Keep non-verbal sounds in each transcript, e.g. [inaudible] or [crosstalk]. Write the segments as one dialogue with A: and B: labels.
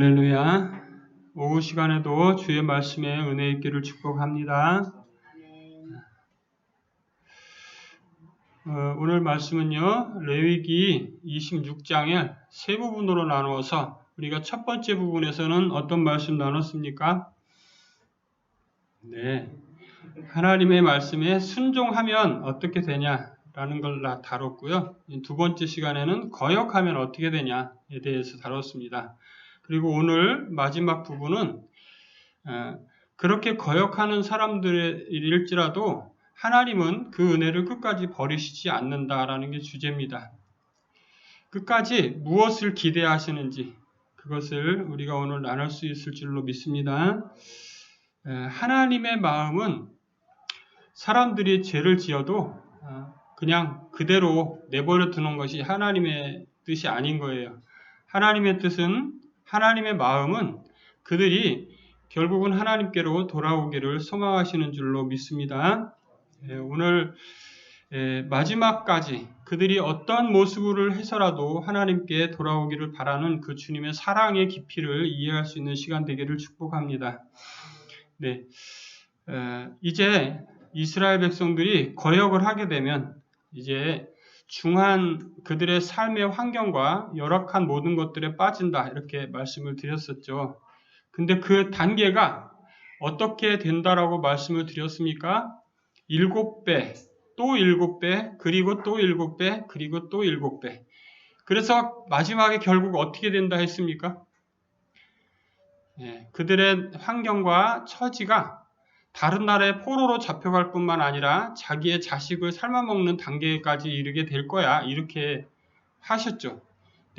A: 할렐루야. 오후 시간에도 주의 말씀에 은혜 있기를 축복합니다. 어, 오늘 말씀은요, 레위기 26장을 세 부분으로 나누어서 우리가 첫 번째 부분에서는 어떤 말씀 나눴습니까? 네. 하나님의 말씀에 순종하면 어떻게 되냐 라는 걸 다뤘고요. 두 번째 시간에는 거역하면 어떻게 되냐에 대해서 다뤘습니다. 그리고 오늘 마지막 부분은 어, 그렇게 거역하는 사람들일지라도 하나님은 그 은혜를 끝까지 버리시지 않는다라는 게 주제입니다. 끝까지 무엇을 기대하시는지 그것을 우리가 오늘 나눌 수 있을 줄로 믿습니다. 하나님의 마음은 사람들이 죄를 지어도 어, 그냥 그대로 내버려 두는 것이 하나님의 뜻이 아닌 거예요. 하나님의 뜻은 하나님의 마음은 그들이 결국은 하나님께로 돌아오기를 소망하시는 줄로 믿습니다. 예, 오늘 예, 마지막까지 그들이 어떤 모습을 해서라도 하나님께 돌아오기를 바라는 그 주님의 사랑의 깊이를 이해할 수 있는 시간 되기를 축복합니다. 네, 이제 이스라엘 백성들이 거역을 하게 되면 이제 중한 그들의 삶의 환경과 열악한 모든 것들에 빠진다. 이렇게 말씀을 드렸었죠. 근데 그 단계가 어떻게 된다라고 말씀을 드렸습니까? 일곱 배, 또 일곱 배, 그리고 또 일곱 배, 그리고 또 일곱 배. 그래서 마지막에 결국 어떻게 된다 했습니까? 예, 그들의 환경과 처지가 다른 나라의 포로로 잡혀갈 뿐만 아니라 자기의 자식을 삶아먹는 단계까지 이르게 될 거야. 이렇게 하셨죠.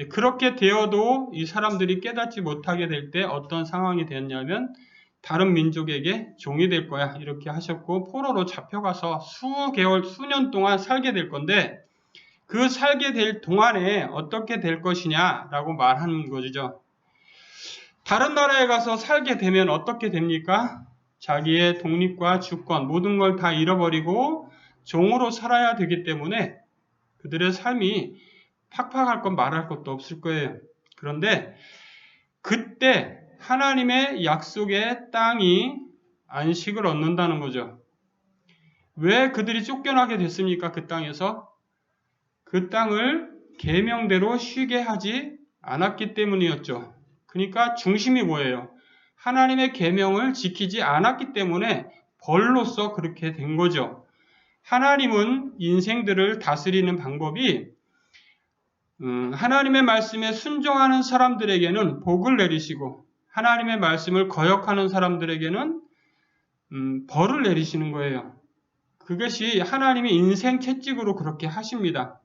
A: 그렇게 되어도 이 사람들이 깨닫지 못하게 될 때 어떤 상황이 되었냐면 다른 민족에게 종이 될 거야. 이렇게 하셨고 포로로 잡혀가서 수개월, 수년 동안 살게 될 건데 그 살게 될 동안에 어떻게 될 것이냐라고 말하는 거죠. 다른 나라에 가서 살게 되면 어떻게 됩니까? 자기의 독립과 주권 모든 걸 다 잃어버리고 종으로 살아야 되기 때문에 그들의 삶이 팍팍할 것 말할 것도 없을 거예요. 그런데 그때 하나님의 약속의 땅이 안식을 얻는다는 거죠. 왜 그들이 쫓겨나게 됐습니까? 그 땅에서 그 땅을 계명대로 쉬게 하지 않았기 때문이었죠. 그러니까 중심이 뭐예요? 하나님의 계명을 지키지 않았기 때문에 벌로서 그렇게 된 거죠. 하나님은 인생들을 다스리는 방법이 음, 하나님의 말씀에 순종하는 사람들에게는 복을 내리시고 하나님의 말씀을 거역하는 사람들에게는 음, 벌을 내리시는 거예요. 그것이 하나님의 인생 채찍으로 그렇게 하십니다.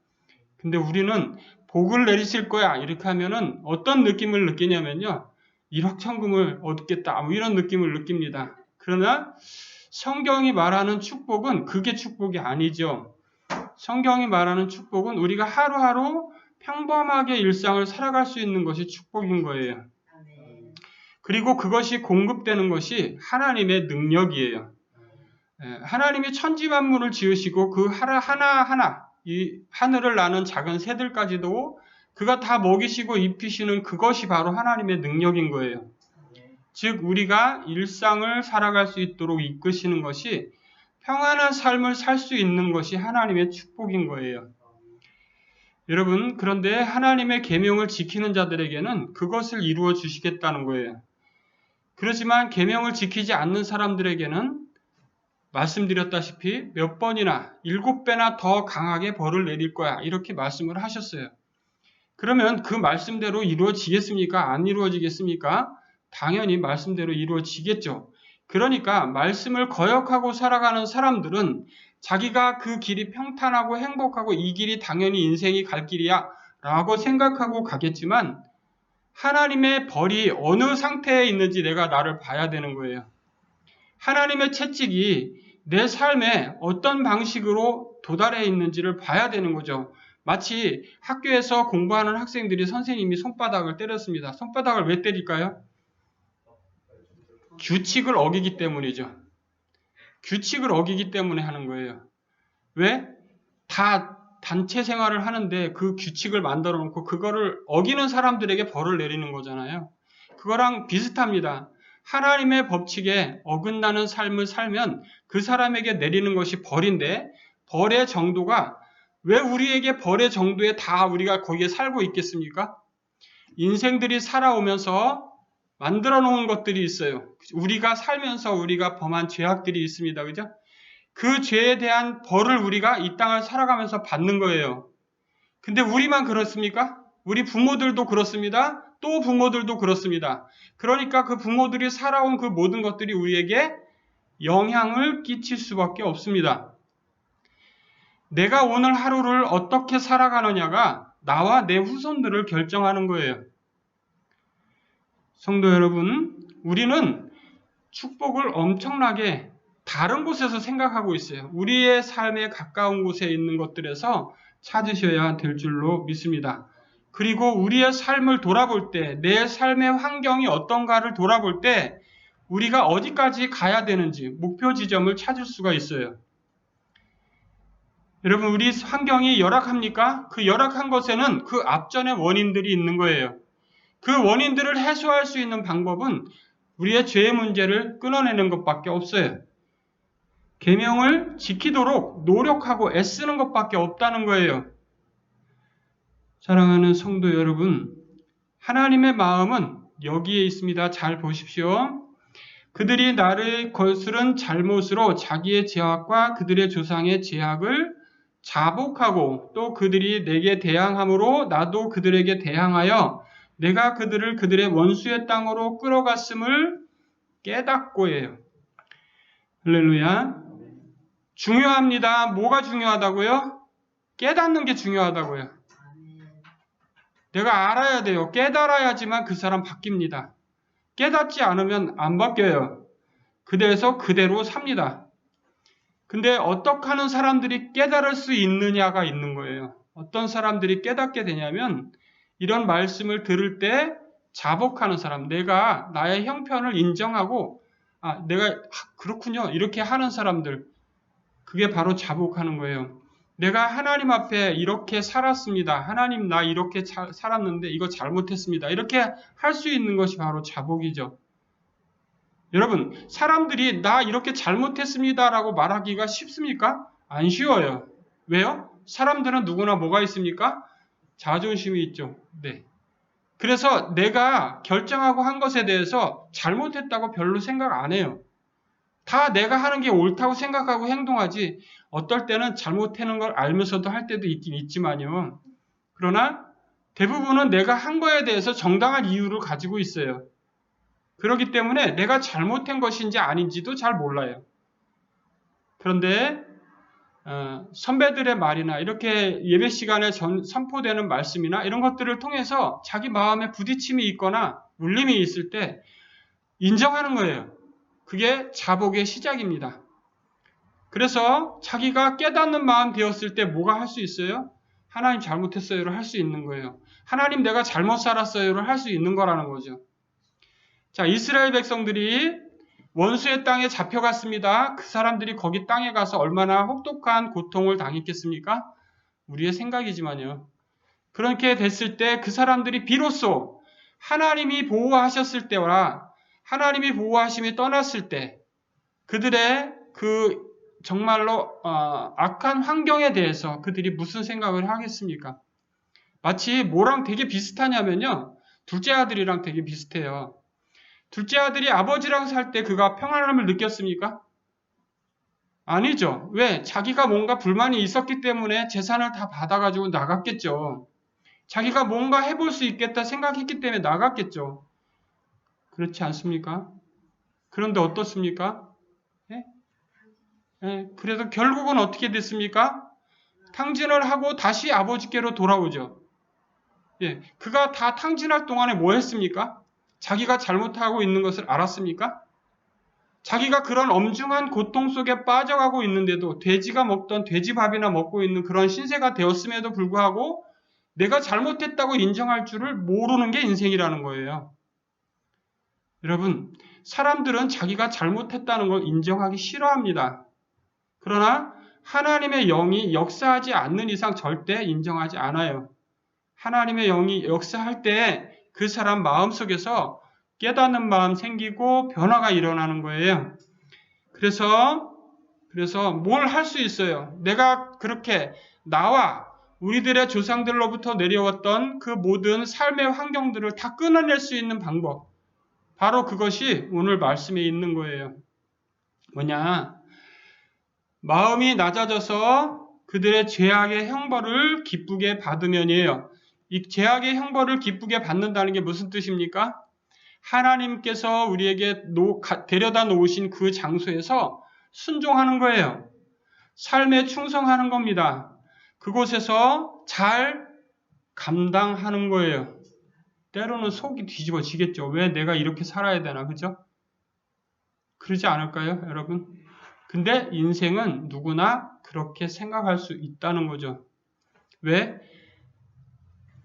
A: 근데 우리는 복을 내리실 거야 이렇게 하면은 어떤 느낌을 느끼냐면요. 일확천금을 얻겠다. 뭐 이런 느낌을 느낍니다. 그러나 성경이 말하는 축복은 그게 축복이 아니죠. 성경이 말하는 축복은 우리가 하루하루 평범하게 일상을 살아갈 수 있는 것이 축복인 거예요. 그리고 그것이 공급되는 것이 하나님의 능력이에요. 예, 하나님이 천지 만물을 지으시고 그 하나 하나 이 하늘을 나는 작은 새들까지도 그가 다 먹이시고 입히시는 그것이 바로 하나님의 능력인 거예요. 즉 우리가 일상을 살아갈 수 있도록 이끄시는 것이 평안한 삶을 살 수 있는 것이 하나님의 축복인 거예요. 여러분 그런데 하나님의 계명을 지키는 자들에게는 그것을 이루어 주시겠다는 거예요. 그렇지만 계명을 지키지 않는 사람들에게는 말씀드렸다시피 몇 번이나 일곱 배나 더 강하게 벌을 내릴 거야 이렇게 말씀을 하셨어요. 그러면 그 말씀대로 이루어지겠습니까? 안 이루어지겠습니까? 당연히 말씀대로 이루어지겠죠. 그러니까 말씀을 거역하고 살아가는 사람들은 자기가 그 길이 평탄하고 행복하고 이 길이 당연히 인생이 갈 길이야 라고 생각하고 가겠지만 하나님의 벌이 어느 상태에 있는지 내가 나를 봐야 되는 거예요. 하나님의 채찍이 내 삶에 어떤 방식으로 도달해 있는지를 봐야 되는 거죠. 마치 학교에서 공부하는 학생들이 선생님이 손바닥을 때렸습니다. 손바닥을 왜 때릴까요? 규칙을 어기기 때문이죠. 규칙을 어기기 때문에 하는 거예요. 왜? 다 단체 생활을 하는데 그 규칙을 만들어 놓고 그거를 어기는 사람들에게 벌을 내리는 거잖아요. 그거랑 비슷합니다. 하나님의 법칙에 어긋나는 삶을 살면 그 사람에게 내리는 것이 벌인데 벌의 정도가 왜 우리에게 벌의 정도에 다 우리가 거기에 살고 있겠습니까? 인생들이 살아오면서 만들어 놓은 것들이 있어요. 우리가 살면서 우리가 범한 죄악들이 있습니다. 그죠? 그 죄에 대한 벌을 우리가 이 땅을 살아가면서 받는 거예요. 근데 우리만 그렇습니까? 우리 부모들도 그렇습니다. 또 부모들도 그렇습니다. 그러니까 그 부모들이 살아온 그 모든 것들이 우리에게 영향을 끼칠 수밖에 없습니다. 내가 오늘 하루를 어떻게 살아가느냐가 나와 내 후손들을 결정하는 거예요. 성도 여러분, 우리는 축복을 엄청나게 다른 곳에서 생각하고 있어요. 우리의 삶에 가까운 곳에 있는 것들에서 찾으셔야 될 줄로 믿습니다. 그리고 우리의 삶을 돌아볼 때, 내 삶의 환경이 어떤가를 돌아볼 때, 우리가 어디까지 가야 되는지 목표 지점을 찾을 수가 있어요. 여러분, 우리 환경이 열악합니까? 그 열악한 것에는 그 앞전의 원인들이 있는 거예요. 그 원인들을 해소할 수 있는 방법은 우리의 죄의 문제를 끊어내는 것밖에 없어요. 계명을 지키도록 노력하고 애쓰는 것밖에 없다는 거예요. 사랑하는 성도 여러분, 하나님의 마음은 여기에 있습니다. 잘 보십시오. 그들이 나를 거스른 잘못으로 자기의 죄악과 그들의 조상의 죄악을 자복하고 또 그들이 내게 대항함으로 나도 그들에게 대항하여 내가 그들을 그들의 원수의 땅으로 끌어갔음을 깨닫고예요. 할렐루야. 중요합니다. 뭐가 중요하다고요? 깨닫는 게 중요하다고요. 내가 알아야 돼요. 깨달아야지만 그 사람 바뀝니다. 깨닫지 않으면 안 바뀌어요. 그대에서 그대로 삽니다. 근데 어떻게 하는 사람들이 깨달을 수 있느냐가 있는 거예요. 어떤 사람들이 깨닫게 되냐면 이런 말씀을 들을 때 자복하는 사람, 내가 나의 형편을 인정하고 아, 내가 그렇군요. 이렇게 하는 사람들 그게 바로 자복하는 거예요. 내가 하나님 앞에 이렇게 살았습니다. 하나님 나 이렇게 자, 살았는데 이거 잘못했습니다. 이렇게 할 수 있는 것이 바로 자복이죠. 여러분, 사람들이 나 이렇게 잘못했습니다라고 말하기가 쉽습니까? 안 쉬워요. 왜요? 사람들은 누구나 뭐가 있습니까? 자존심이 있죠. 네. 그래서 내가 결정하고 한 것에 대해서 잘못했다고 별로 생각 안 해요. 다 내가 하는 게 옳다고 생각하고 행동하지 어떨 때는 잘못하는 걸 알면서도 할 때도 있긴 있지만요. 그러나 대부분은 내가 한 거에 대해서 정당한 이유를 가지고 있어요. 그렇기 때문에 내가 잘못한 것인지 아닌지도 잘 몰라요. 그런데 어, 선배들의 말이나 이렇게 예배 시간에 전, 선포되는 말씀이나 이런 것들을 통해서 자기 마음에 부딪힘이 있거나 울림이 있을 때 인정하는 거예요. 그게 자복의 시작입니다. 그래서 자기가 깨닫는 마음 되었을 때 뭐가 할 수 있어요? 하나님 잘못했어요를 할 수 있는 거예요. 하나님 내가 잘못 살았어요를 할 수 있는 거라는 거죠. 자, 이스라엘 백성들이 원수의 땅에 잡혀갔습니다. 그 사람들이 거기 땅에 가서 얼마나 혹독한 고통을 당했겠습니까? 우리의 생각이지만요. 그렇게 됐을 때 그 사람들이 비로소 하나님이 보호하셨을 때와 하나님이 보호하심이 떠났을 때 그들의 그 정말로 어, 악한 환경에 대해서 그들이 무슨 생각을 하겠습니까? 마치 뭐랑 되게 비슷하냐면요. 둘째 아들이랑 되게 비슷해요. 둘째 아들이 아버지랑 살 때 그가 평안함을 느꼈습니까? 아니죠. 왜? 자기가 뭔가 불만이 있었기 때문에 재산을 다 받아가지고 나갔겠죠. 자기가 뭔가 해볼 수 있겠다 생각했기 때문에 나갔겠죠. 그렇지 않습니까? 그런데 어떻습니까? 예? 예, 그래서 결국은 어떻게 됐습니까? 탕진을 하고 다시 아버지께로 돌아오죠. 예, 그가 다 탕진할 동안에 뭐 했습니까? 자기가 잘못하고 있는 것을 알았습니까? 자기가 그런 엄중한 고통 속에 빠져가고 있는데도 돼지가 먹던 돼지밥이나 먹고 있는 그런 신세가 되었음에도 불구하고 내가 잘못했다고 인정할 줄을 모르는 게 인생이라는 거예요. 여러분, 사람들은 자기가 잘못했다는 걸 인정하기 싫어합니다. 그러나 하나님의 영이 역사하지 않는 이상 절대 인정하지 않아요. 하나님의 영이 역사할 때 그 사람 마음속에서 깨닫는 마음 생기고 변화가 일어나는 거예요. 그래서 그래서 뭘 할 수 있어요? 내가 그렇게 나와 우리들의 조상들로부터 내려왔던 그 모든 삶의 환경들을 다 끊어낼 수 있는 방법. 바로 그것이 오늘 말씀에 있는 거예요. 뭐냐? 마음이 낮아져서 그들의 죄악의 형벌을 기쁘게 받으면이에요. 이 죄악의 형벌을 기쁘게 받는다는 게 무슨 뜻입니까? 하나님께서 우리에게 노, 가, 데려다 놓으신 그 장소에서 순종하는 거예요. 삶에 충성하는 겁니다. 그곳에서 잘 감당하는 거예요. 때로는 속이 뒤집어지겠죠. 왜 내가 이렇게 살아야 되나, 그죠? 그러지 않을까요, 여러분? 근데 인생은 누구나 그렇게 생각할 수 있다는 거죠. 왜?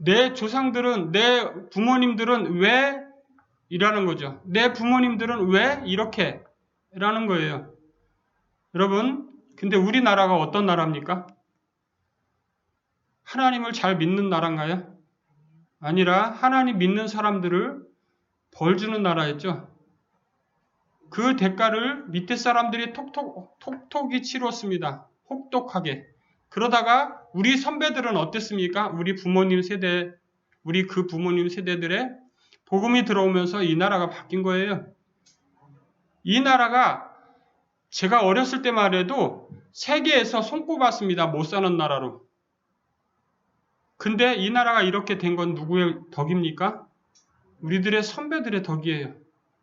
A: 내 조상들은, 내 부모님들은 왜 이라는 거죠. 내 부모님들은 왜 이렇게? 라는 거예요. 여러분, 근데 우리나라가 어떤 나라입니까? 하나님을 잘 믿는 나라인가요? 아니라 하나님 믿는 사람들을 벌 주는 나라였죠. 그 대가를 밑에 사람들이 톡톡, 톡톡이 치렀습니다. 혹독하게. 그러다가 우리 선배들은 어땠습니까? 우리 부모님 세대, 우리 그 부모님 세대들의 복음이 들어오면서 이 나라가 바뀐 거예요. 이 나라가 제가 어렸을 때만 해도 세계에서 손꼽았습니다. 못 사는 나라로. 근데 이 나라가 이렇게 된 건 누구의 덕입니까? 우리들의 선배들의 덕이에요.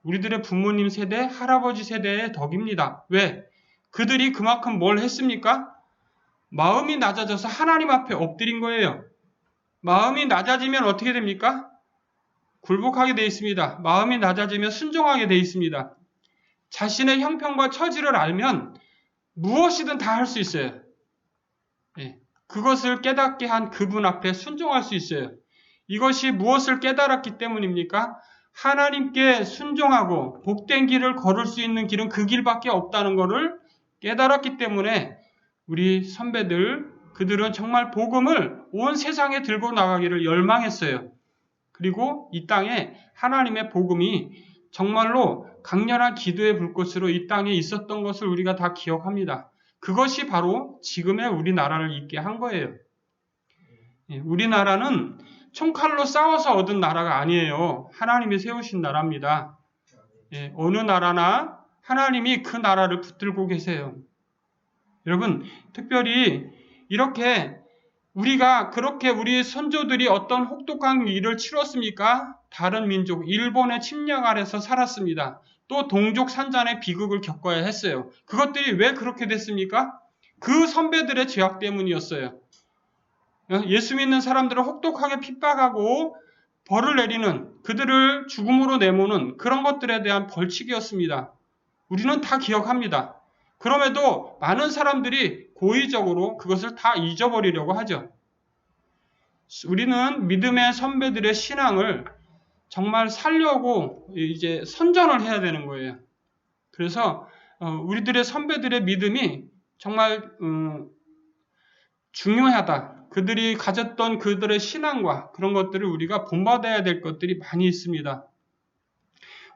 A: 우리들의 부모님 세대, 할아버지 세대의 덕입니다. 왜? 그들이 그만큼 뭘 했습니까? 마음이 낮아져서 하나님 앞에 엎드린 거예요. 마음이 낮아지면 어떻게 됩니까? 굴복하게 되어 있습니다. 마음이 낮아지면 순종하게 되어 있습니다. 자신의 형편과 처지를 알면 무엇이든 다 할 수 있어요. 예, 그것을 깨닫게 한 그분 앞에 순종할 수 있어요. 이것이 무엇을 깨달았기 때문입니까? 하나님께 순종하고 복된 길을 걸을 수 있는 길은 그 길밖에 없다는 것을 깨달았기 때문에 우리 선배들 그들은 정말 복음을 온 세상에 들고 나가기를 열망했어요. 그리고 이 땅에 하나님의 복음이 정말로 강렬한 기도의 불꽃으로 이 땅에 있었던 것을 우리가 다 기억합니다. 그것이 바로 지금의 우리나라를 있게 한 거예요. 예, 우리나라는 총칼로 싸워서 얻은 나라가 아니에요. 하나님이 세우신 나라입니다. 예, 어느 나라나 하나님이 그 나라를 붙들고 계세요. 여러분, 특별히 이렇게 우리가 그렇게 우리 선조들이 어떤 혹독한 일을 치렀습니까? 다른 민족, 일본의 침략 아래서 살았습니다. 또 동족 산잔의 비극을 겪어야 했어요. 그것들이 왜 그렇게 됐습니까? 그 선배들의 죄악 때문이었어요. 예수 믿는 사람들을 혹독하게 핍박하고 벌을 내리는 그들을 죽음으로 내모는 그런 것들에 대한 벌칙이었습니다. 우리는 다 기억합니다. 그럼에도 많은 사람들이 고의적으로 그것을 다 잊어버리려고 하죠. 우리는 믿음의 선배들의 신앙을 정말 살려고 이제 선전을 해야 되는 거예요. 그래서 어, 우리들의 선배들의 믿음이 정말 음, 중요하다. 그들이 가졌던 그들의 신앙과 그런 것들을 우리가 본받아야 될 것들이 많이 있습니다.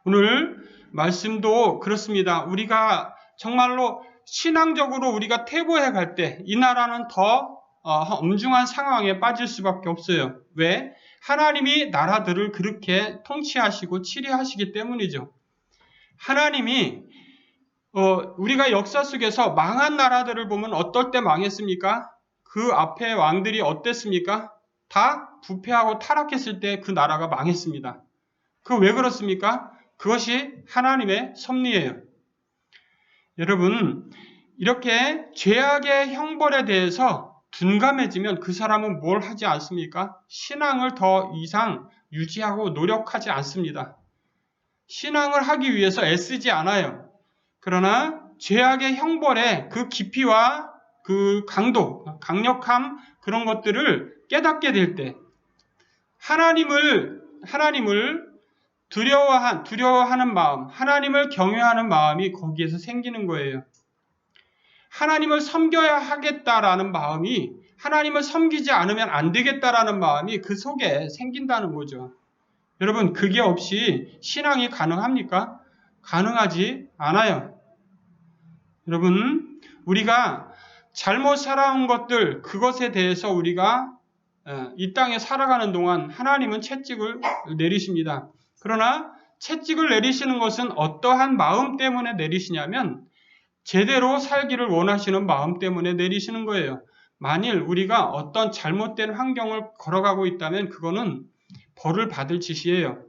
A: 오늘 말씀도 그렇습니다. 우리가 정말로 신앙적으로 우리가 퇴보해 갈 때 이 나라는 더 어, 엄중한 상황에 빠질 수밖에 없어요. 왜? 하나님이 나라들을 그렇게 통치하시고 치리하시기 때문이죠. 하나님이 어, 우리가 역사 속에서 망한 나라들을 보면 어떨 때 망했습니까? 그 앞에 왕들이 어땠습니까? 다 부패하고 타락했을 때 그 나라가 망했습니다. 그 왜 그렇습니까? 그것이 하나님의 섭리예요. 여러분, 이렇게 죄악의 형벌에 대해서 둔감해지면 그 사람은 뭘 하지 않습니까? 신앙을 더 이상 유지하고 노력하지 않습니다. 신앙을 하기 위해서 애쓰지 않아요. 그러나 죄악의 형벌의 그 깊이와 그 강도, 강력함 그런 것들을 깨닫게 될 때 하나님을 하나님을 두려워한, 두려워하는 마음, 하나님을 경외하는 마음이 거기에서 생기는 거예요. 하나님을 섬겨야 하겠다라는 마음이 하나님을 섬기지 않으면 안 되겠다라는 마음이 그 속에 생긴다는 거죠. 여러분, 그게 없이 신앙이 가능합니까? 가능하지 않아요. 여러분, 우리가 잘못 살아온 것들, 그것에 대해서 우리가 어, 이 땅에 살아가는 동안 하나님은 채찍을 내리십니다. 그러나 채찍을 내리시는 것은 어떠한 마음 때문에 내리시냐면 제대로 살기를 원하시는 마음 때문에 내리시는 거예요. 만일 우리가 어떤 잘못된 환경을 걸어가고 있다면 그거는 벌을 받을 짓이에요.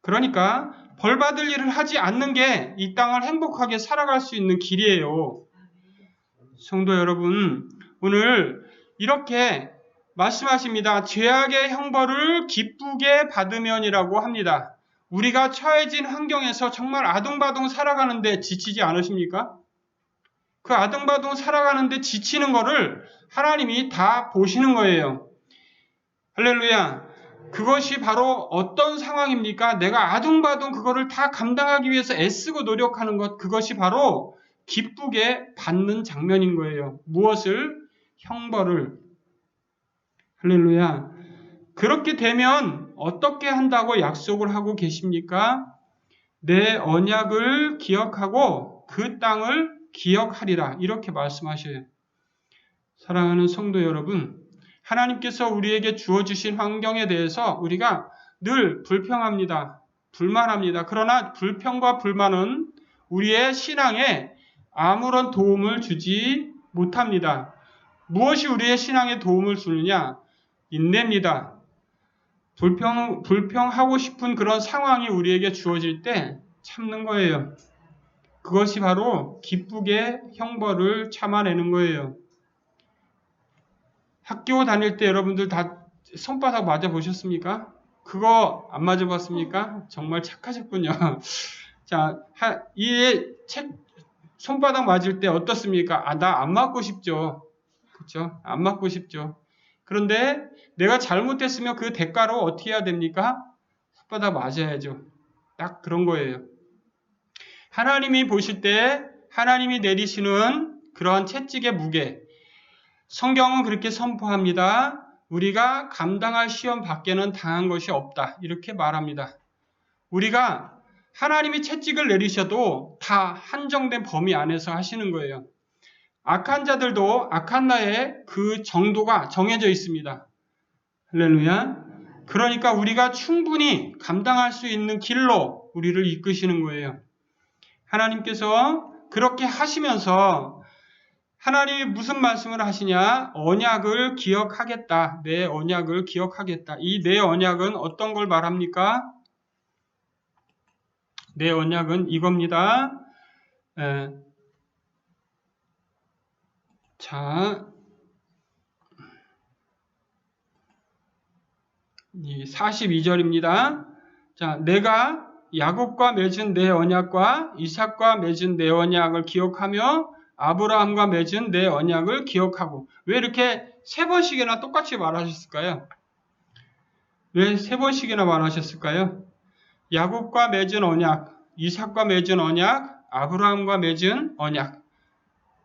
A: 그러니까 벌 받을 일을 하지 않는 게 이 땅을 행복하게 살아갈 수 있는 길이에요. 성도 여러분, 오늘 이렇게 말씀하십니다. 죄악의 형벌을 기쁘게 받으면이라고 합니다. 우리가 처해진 환경에서 정말 아둥바둥 살아가는데 지치지 않으십니까? 그 아둥바둥 살아가는데 지치는 거를 하나님이 다 보시는 거예요. 할렐루야. 그것이 바로 어떤 상황입니까? 내가 아둥바둥 그거를 다 감당하기 위해서 애쓰고 노력하는 것, 그것이 바로 기쁘게 받는 장면인 거예요. 무엇을? 형벌을. 할렐루야. 그렇게 되면 어떻게 한다고 약속을 하고 계십니까? 내 언약을 기억하고 그 땅을 기억하리라. 이렇게 말씀하셔요. 사랑하는 성도 여러분, 하나님께서 우리에게 주어주신 환경에 대해서 우리가 늘 불평합니다. 불만합니다. 그러나 불평과 불만은 우리의 신앙에 아무런 도움을 주지 못합니다. 무엇이 우리의 신앙에 도움을 주느냐? 인내입니다. 불평, 불평하고 싶은 그런 상황이 우리에게 주어질 때 참는 거예요. 그것이 바로 기쁘게 형벌을 참아내는 거예요. 학교 다닐 때 여러분들 다 손바닥 맞아 보셨습니까? 그거 안 맞아 봤습니까? 정말 착하셨군요. [laughs] 자, 이 책, 손바닥 맞을 때 어떻습니까? 아, 나 안 맞고 싶죠. 그렇죠? 안 맞고 싶죠. 그런데 내가 잘못했으면 그 대가로 어떻게 해야 됩니까? 손바닥 맞아야죠. 딱 그런 거예요. 하나님이 보실 때 하나님이 내리시는 그러한 채찍의 무게, 성경은 그렇게 선포합니다. 우리가 감당할 시험 밖에는 당한 것이 없다. 이렇게 말합니다. 우리가 하나님이 채찍을 내리셔도 다 한정된 범위 안에서 하시는 거예요. 악한 자들도 악한 나에 그 정도가 정해져 있습니다. 할렐루야. 그러니까 우리가 충분히 감당할 수 있는 길로 우리를 이끄시는 거예요. 하나님께서 그렇게 하시면서 하나님이 무슨 말씀을 하시냐? 언약을 기억하겠다. 내 언약을 기억하겠다. 이 내 언약은 어떤 걸 말합니까? 내 언약은 이겁니다. 에, 자, 이 42절입니다. 자, 내가 야곱과 맺은 내 언약과 이삭과 맺은 내 언약을 기억하며 아브라함과 맺은 내 언약을 기억하고 왜 이렇게 세 번씩이나 똑같이 말하셨을까요? 왜 세 번씩이나 말하셨을까요? 야곱과 맺은 언약, 이삭과 맺은 언약, 아브라함과 맺은 언약.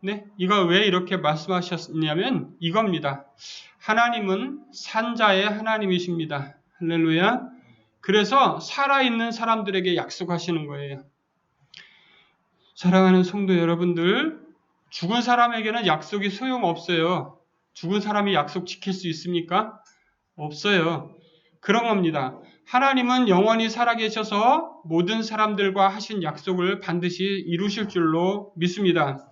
A: 네, 이거 왜 이렇게 말씀하셨냐면 이겁니다. 하나님은 산자의 하나님이십니다. 할렐루야. 그래서 살아있는 사람들에게 약속하시는 거예요. 사랑하는 성도 여러분들, 죽은 사람에게는 약속이 소용없어요. 죽은 사람이 약속 지킬 수 있습니까? 없어요. 그런 겁니다. 하나님은 영원히 살아계셔서 모든 사람들과 하신 약속을 반드시 이루실 줄로 믿습니다.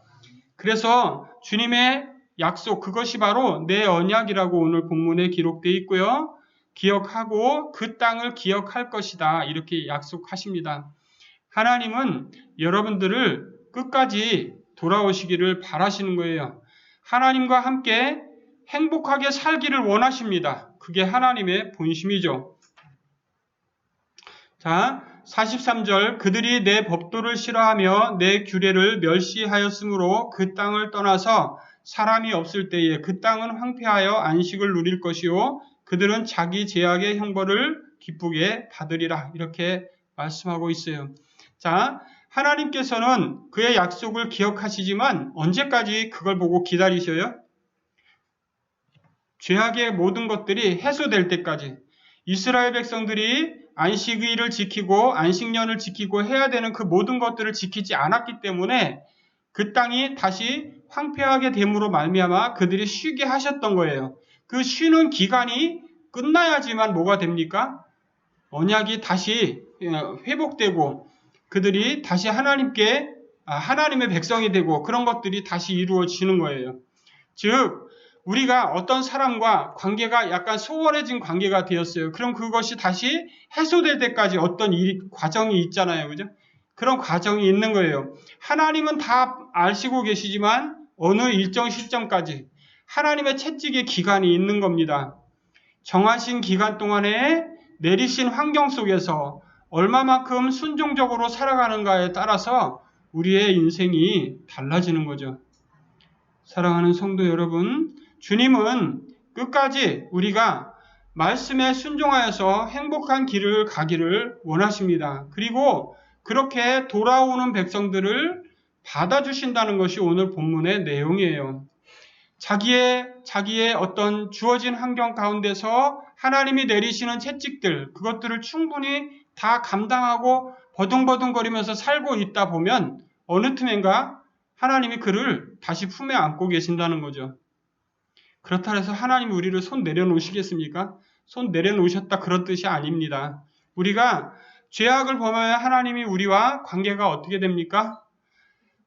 A: 그래서 주님의 약속, 그것이 바로 내 언약이라고 오늘 본문에 기록되어 있고요. 기억하고 그 땅을 기억할 것이다. 이렇게 약속하십니다. 하나님은 여러분들을 끝까지 돌아오시기를 바라시는 거예요. 하나님과 함께 행복하게 살기를 원하십니다. 그게 하나님의 본심이죠. 자, 43절 그들이 내 법도를 싫어하며 내 규례를 멸시하였으므로 그 땅을 떠나서 사람이 없을 때에 그 땅은 황폐하여 안식을 누릴 것이요 그들은 자기 제약의 형벌을 기쁘게 받으리라 이렇게 말씀하고 있어요. 자, 하나님께서는 그의 약속을 기억하시지만 언제까지 그걸 보고 기다리셔요? 죄악의 모든 것들이 해소될 때까지 이스라엘 백성들이 안식일을 지키고 안식년을 지키고 해야 되는 그 모든 것들을 지키지 않았기 때문에 그 땅이 다시 황폐하게 됨으로 말미암아 그들이 쉬게 하셨던 거예요. 그 쉬는 기간이 끝나야지만 뭐가 됩니까? 언약이 다시 어, 회복되고 그들이 다시 하나님께 아, 하나님의 백성이 되고 그런 것들이 다시 이루어지는 거예요. 즉 우리가 어떤 사람과 관계가 약간 소원해진 관계가 되었어요. 그럼 그것이 다시 해소될 때까지 어떤 일, 과정이 있잖아요. 그죠? 그런 과정이 있는 거예요. 하나님은 다 아시고 계시지만 어느 일정 시점까지 하나님의 채찍의 기간이 있는 겁니다. 정하신 기간 동안에 내리신 환경 속에서 얼마만큼 순종적으로 살아가는가에 따라서 우리의 인생이 달라지는 거죠. 사랑하는 성도 여러분, 주님은 끝까지 우리가 말씀에 순종하여서 행복한 길을 가기를 원하십니다. 그리고 그렇게 돌아오는 백성들을 받아주신다는 것이 오늘 본문의 내용이에요. 자기의, 자기의 어떤 주어진 환경 가운데서 하나님이 내리시는 채찍들, 그것들을 충분히 다 감당하고 버둥버둥거리면서 살고 있다 보면 어느 틈엔가 하나님이 그를 다시 품에 안고 계신다는 거죠. 그렇다 해서 하나님이 우리를 손 내려놓으시겠습니까? 손 내려놓으셨다 그런 뜻이 아닙니다. 우리가 죄악을 범하여 하나님이 우리와 관계가 어떻게 됩니까?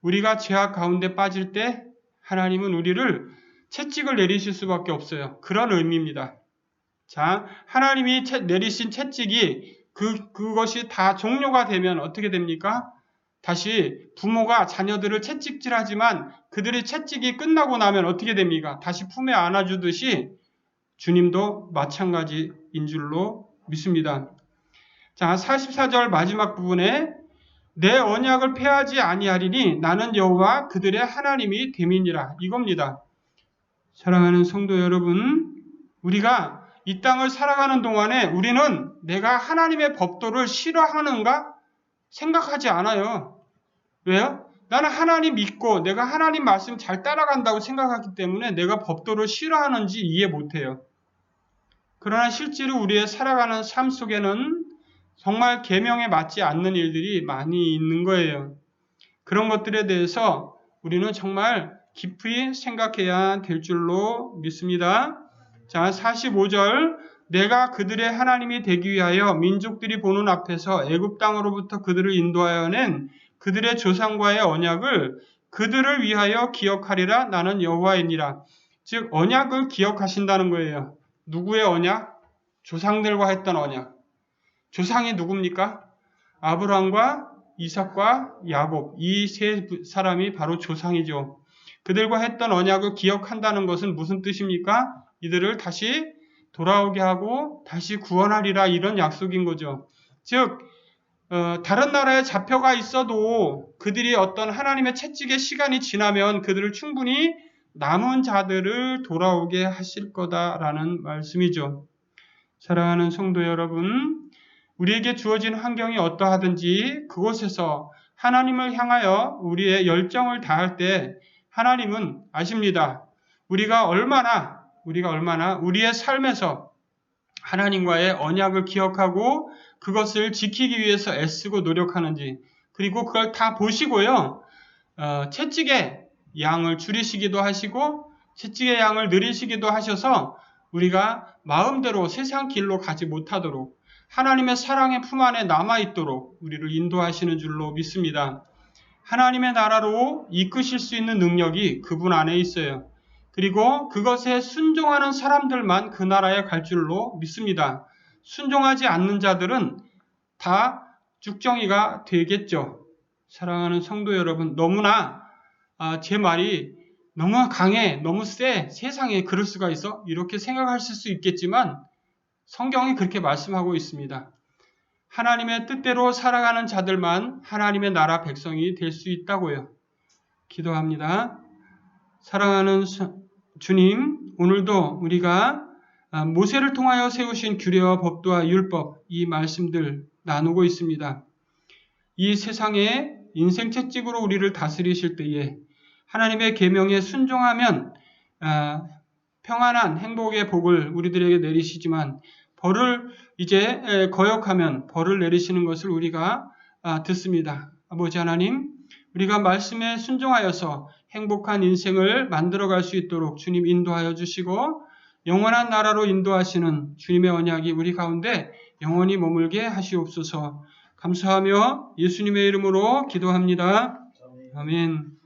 A: 우리가 죄악 가운데 빠질 때 하나님은 우리를 채찍을 내리실 수밖에 없어요. 그런 의미입니다. 자, 하나님이 채, 내리신 채찍이 그, 그것이 다 종료가 되면 어떻게 됩니까? 다시 부모가 자녀들을 채찍질하지만 그들의 채찍이 끝나고 나면 어떻게 됩니까? 다시 품에 안아주듯이 주님도 마찬가지인 줄로 믿습니다. 자, 44절 마지막 부분에 내 언약을 폐하지 아니하리니 나는 여호와 그들의 하나님이 됨이니라 이겁니다. 사랑하는 성도 여러분, 우리가 이 땅을 살아가는 동안에 우리는 내가 하나님의 법도를 싫어하는가 생각하지 않아요. 왜요? 나는 하나님 믿고 내가 하나님 말씀 잘 따라간다고 생각하기 때문에 내가 법도를 싫어하는지 이해 못해요. 그러나 실제로 우리의 살아가는 삶 속에는 정말 계명에 맞지 않는 일들이 많이 있는 거예요. 그런 것들에 대해서 우리는 정말 깊이 생각해야 될 줄로 믿습니다. 자, 45절 내가 그들의 하나님이 되기 위하여 민족들이 보는 앞에서 애굽 땅으로부터 그들을 인도하여 낸 그들의 조상과의 언약을 그들을 위하여 기억하리라 나는 여호와이니라. 즉 언약을 기억하신다는 거예요. 누구의 언약? 조상들과 했던 언약. 조상이 누굽니까? 아브라함과 이삭과 야곱 이 세 사람이 바로 조상이죠. 그들과 했던 언약을 기억한다는 것은 무슨 뜻입니까? 이들을 다시 돌아오게 하고 다시 구원하리라 이런 약속인 거죠. 즉 어, 다른 나라에 잡혀가 있어도 그들이 어떤 하나님의 채찍의 시간이 지나면 그들을 충분히 남은 자들을 돌아오게 하실 거다라는 말씀이죠. 사랑하는 성도 여러분, 우리에게 주어진 환경이 어떠하든지 그곳에서 하나님을 향하여 우리의 열정을 다할 때 하나님은 아십니다. 우리가 얼마나 우리가 얼마나 우리의 삶에서 하나님과의 언약을 기억하고 그것을 지키기 위해서 애쓰고 노력하는지 그리고 그걸 다 보시고요. 어, 채찍의 양을 줄이시기도 하시고 채찍의 양을 늘리시기도 하셔서 우리가 마음대로 세상 길로 가지 못하도록 하나님의 사랑의 품 안에 남아 있도록 우리를 인도하시는 줄로 믿습니다. 하나님의 나라로 이끄실 수 있는 능력이 그분 안에 있어요. 그리고 그것에 순종하는 사람들만 그 나라에 갈 줄로 믿습니다. 순종하지 않는 자들은 다 죽정이가 되겠죠. 사랑하는 성도 여러분, 너무나 아, 제 말이 너무 강해, 너무 세, 세상에 그럴 수가 있어? 이렇게 생각하실 수 있겠지만 성경이 그렇게 말씀하고 있습니다. 하나님의 뜻대로 살아가는 자들만 하나님의 나라 백성이 될 수 있다고요. 기도합니다. 사랑하는 주님, 오늘도 우리가 아, 모세를 통하여 세우신 규례와 법도와 율법, 이 말씀들 나누고 있습니다. 이 세상에 인생 채찍으로 우리를 다스리실 때에 하나님의 계명에 순종하면 아, 평안한 행복의 복을 우리들에게 내리시지만 벌을 이제 에, 거역하면 벌을 내리시는 것을 우리가 아, 듣습니다. 아버지 하나님, 우리가 말씀에 순종하여서 행복한 인생을 만들어갈 수 있도록 주님 인도하여 주시고 영원한 나라로 인도하시는 주님의 언약이 우리 가운데 영원히 머물게 하시옵소서. 감사하며 예수님의 이름으로 기도합니다. 아멘.